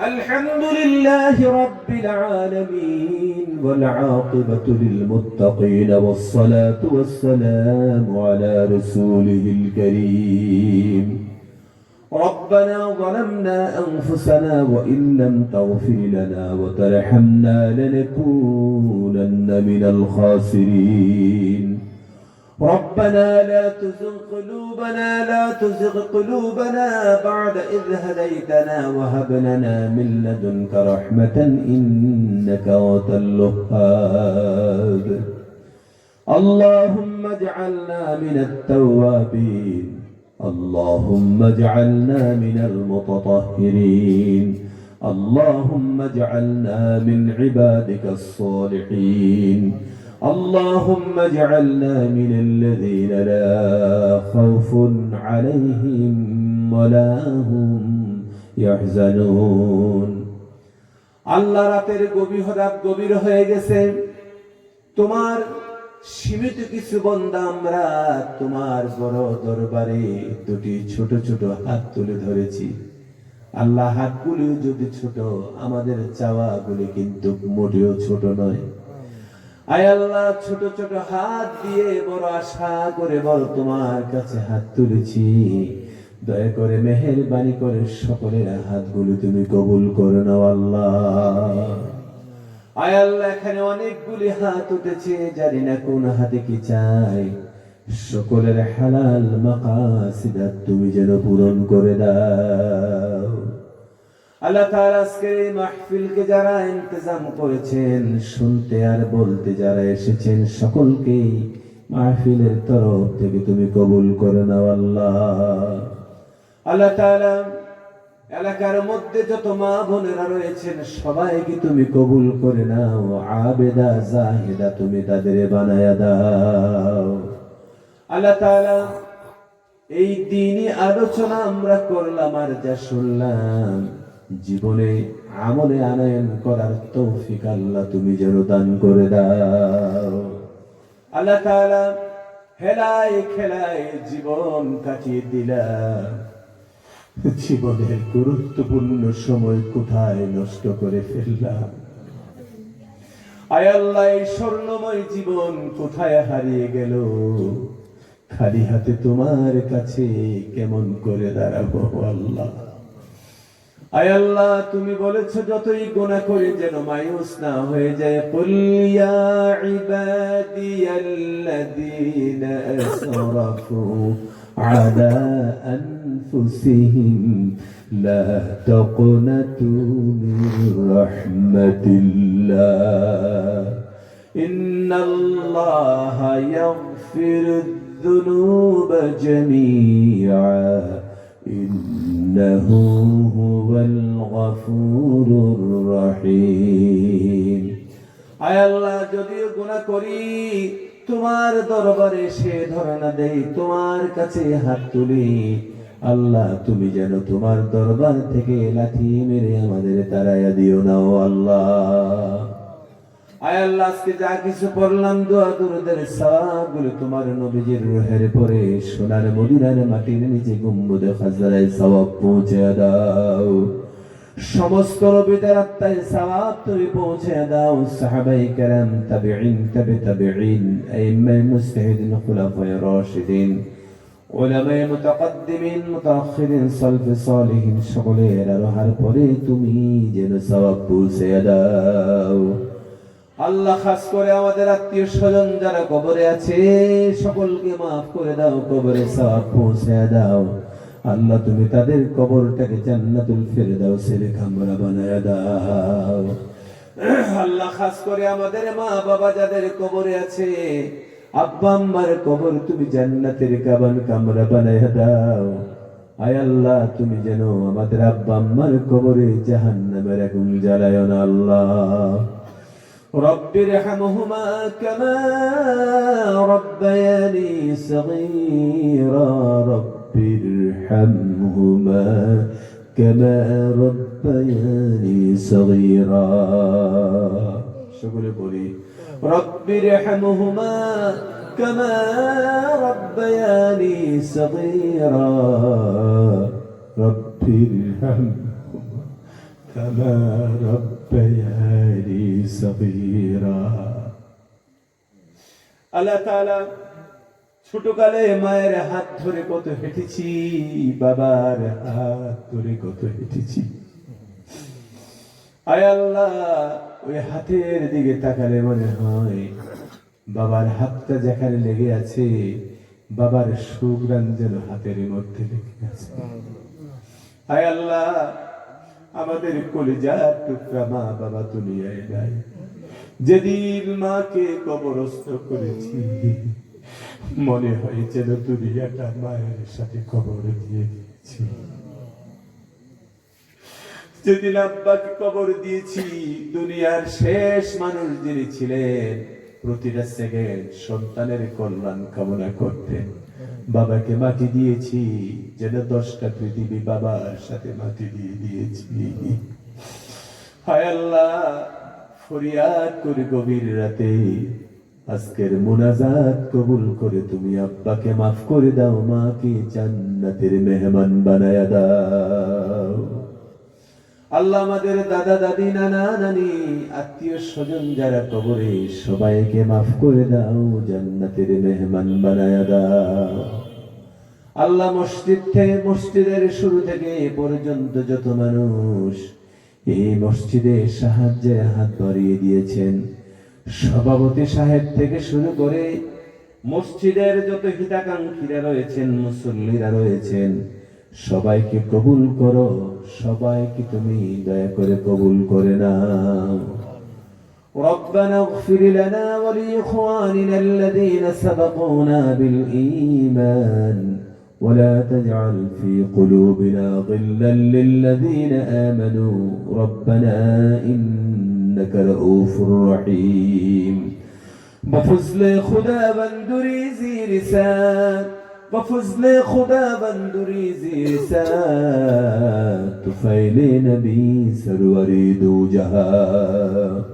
الحمد لله رب العالمين والعاقبة للمتقين والصلاة والسلام على رسوله الكريم. ربنا ظلمنا أنفسنا وإن لم تغفر لنا وترحمنا لنكونن من الخاسرين. ربنا لا تزغ قلوبنا لا تزغ قلوبنا بعد إذ هديتنا وهب لنا من لدنك رحمة إنك أنت الوهاب. اللهم اجعلنا من التوابين. اللهم اجعلنا من المتطهرين. اللهم اجعلنا من عبادك الصالحين. اللهم اجعلنا من الذين لا خوف عليهم ولا هم يحزنون আল্লাহ রাতের গভীর রাত গভীর হয়ে গেছে তোমার সীমিত কিছু বন্ধা আমরা তোমার বড় দরবারে দুটি ছোট ছোট হাত তুলে ধরেছি আল্লাহ হাতগুলি যদি ছোট আমাদের চাওয়াগুলি কিন্তু মোটেও ছোট নয় আয় আল্লাহ ছোট ছোট হাত দিয়ে বড় আশা করে বড় তোমার কাছে হাত তুলেছি। দয়া করে মেহেরবানি করে সকলের হাতগুলো তুমি কবুল করে নাও, আল্লাহ। আয় আল্লাহ এখানে অনেকগুলি হাত উঠেছে, জানি না কোন হাতে কি চাই। সকলের হালাল মাকাসিদাত তুমি যেন পূরণ করে দাও। আল্লাহ তাআলা আজকে এই মাহফিলকে যারা ইন্তজাম করেছেন, শুনতে আর বলতে যারা এসেছেন সকলকে মাহফিলের তরফ থেকে তুমি কবুল করে নাও আল্লাহ। আল্লাহ তাআলা এলাকার মধ্যে যত মা বোনেরা রয়েছেন, সবাইকে তুমি কবুল করে নাও, আবেদা জাহিদা তুমি তাদের বানায়া দাও। আল্লাহ তাআলা এই দিনই আলোচনা আমরা করলাম আর যা শুনলাম। জীবনে আমলে আনয়ন করার তৌফিক আল্লাহ তুমি যেন দান করে দাও। আল্লাহ তাআলা হেলায় খেলায় জীবন কাটিয়ে দিলাম জীবনের গুরুত্বপূর্ণ সময় কোথায় নষ্ট করে ফেললাম? আয় আল্লাহ, এই স্বর্ণময় জীবন কোথায় হারিয়ে গেল? খালি হাতে তোমার কাছে কেমন করে দাঁড়াবো আল্লাহ? আয় তুমি বলেছ, যতই গোনা করি যেন মায়ুস না হয়ে যায়। পুল্লিয়া ইবাদিয়াল্লাযীনা আসরাফু আলা আনফুসিহিম, লা তাকনাতু মির রাহমাতিল্লাহ। ইন্নাল্লাহা إنه هو الغفور الرحيم আয় আল্লাহ যদিও গুনাহ করি তোমার দরবারে সে ধরনা দেই তোমার কাছে হাত তুলি আল্লাহ তুমি যেন তোমার দরবার থেকে লাঠি মেরে আমাদের তারাইয়া দিও না ও আল্লাহ হায় আল্লাহ, আজকে যা কিছু পড়লাম, দোয়া দুরুদের সবগুলো তোমার নবীজির রোহের পরে সোনার মদিনার মাটির নিচে গম্বুদে খাজারায় সবাব পৌঁছে দাও। সমস্ত নবীদের আত্মায় সবাব তুমি পৌঁছে দাও, সাহাবাই কেরাম তবে ইন তবে তবে ইন আইম্মাই মুস্তাহিদিন খুলাফায় রাশিদিন ওলামায় মুতাকাদ্দিমিন মুতাখিরিন সালফে সালিহিন, সকলের আরোহার পরে তুমি যেন সবাব পৌঁছে দাও। আল্লাহ খাস করে আমাদের আত্মীয় স্বজন যারা কবরে আছে, সকলকে মাফ করে দাও, কবরে সওয়াব পৌঁছে দাও। আল্লাহ, তুমি তাদের কবরটাকে জান্নাতুল ফেরদাউসের কামরা বানায় দাও। আল্লাহ খাস করে আমাদের মা বাবা যাদের কবরে আছে, আব্বা আম্মার কবর তুমি জান্নাতের কাবান কামরা বানায় দাও। আয় আল্লাহ, তুমি যেন আমাদের আব্বা আম্মার কবরে জাহান্নামের আগুন জ্বালায় না আল্লাহ। رب ارحمهما كما ربياني صغيرا. رب ارحمهما كما ربياني صغيرا. شكرا بولي. رب ارحمهما كما ربياني صغيرا. رب ارحمهما كما রব্বায়ানি সাবীরা আল্লাহ তাআলা ছোটকালে মায়ের হাত ধরে কত হেঁটেছি, বাবার হাত ধরে কত হেঁটেছি। ওই হাতের দিকে তাকালে মনে হয় বাবার হাতটা যেখানে লেগে আছে, বাবার সুগ্রাম হাতের মধ্যে লেগে আছে। আয় আল্লাহ আমাদের কলিজার টুকরা মা বাবা দুনিয়ায় নাই। যেদিন মাকে কবরস্থ করেছি, মনে হয় যেন দুনিয়াটা মায়ের সাথে কবর দিয়ে দিয়েছি। যেদিন আব্বাকে কবর দিয়েছি, দুনিয়ার শেষ মানুষ যিনি ছিলেন, প্রতিটা সেকেন্ড সন্তানের কল্যাণ কামনা করতেন। বাবাকে মাটি দিয়েছি, যেন দশটা পৃথিবী বাবার সাথে মাটি দিয়ে দিয়েছি। হায় আল্লাহ, ফরিয়াদ করে গভীর রাতে আজকের মোনাজাত কবুল করে তুমি আব্বাকে মাফ করে দাও, মাকে জান্নাতের মেহমান বানায়া দাও। আল্লাহ আমাদের দাদা, দাদি, নানা, নানি, আত্মীয় স্বজন যারা কবরে, সবাইকে মাফ করে দাও, জান্নাতের মেহমান বানায়া দাও। আল্লাহ মসজিদ থেকে, মসজিদের শুরু থেকে পর্যন্ত যত মানুষ এই মসজিদে সাহায্যের হাত বাড়িয়ে দিয়েছেন। সভাপতি সাহেব থেকে শুরু করে মসজিদের যত হিতাকাঙ্ক্ষীরা রয়েছেন, মুসল্লিরা রয়েছেন সবাইকে কবুল করো সবাইকে তুমি দয়া করে কবুল করে নাও ربنا اغفر لنا ولإخواننا الذين سبقونا بالإيمان ولا تجعل في قلوبنا غلا للذين آمنوا ربنا إنك رؤوف رحيم بفضل خدا بندری زیر سر بفضل خدا بندری زیر سر طفیل نبی سروری دو جهان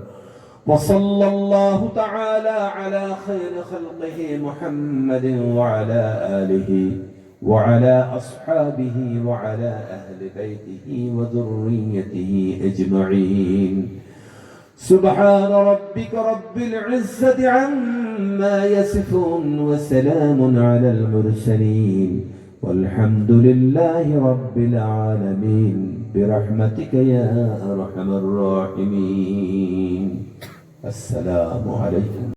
وصلى الله تعالى على خير خلقه محمد وعلى آله وعلى أصحابه وعلى أهل بيته وذريته أجمعين. سبحان ربك رب العزة عما يصفون وسلام على المرسلين والحمد لله رب العالمين برحمتك يا أرحم الراحمين. السلام عليكم.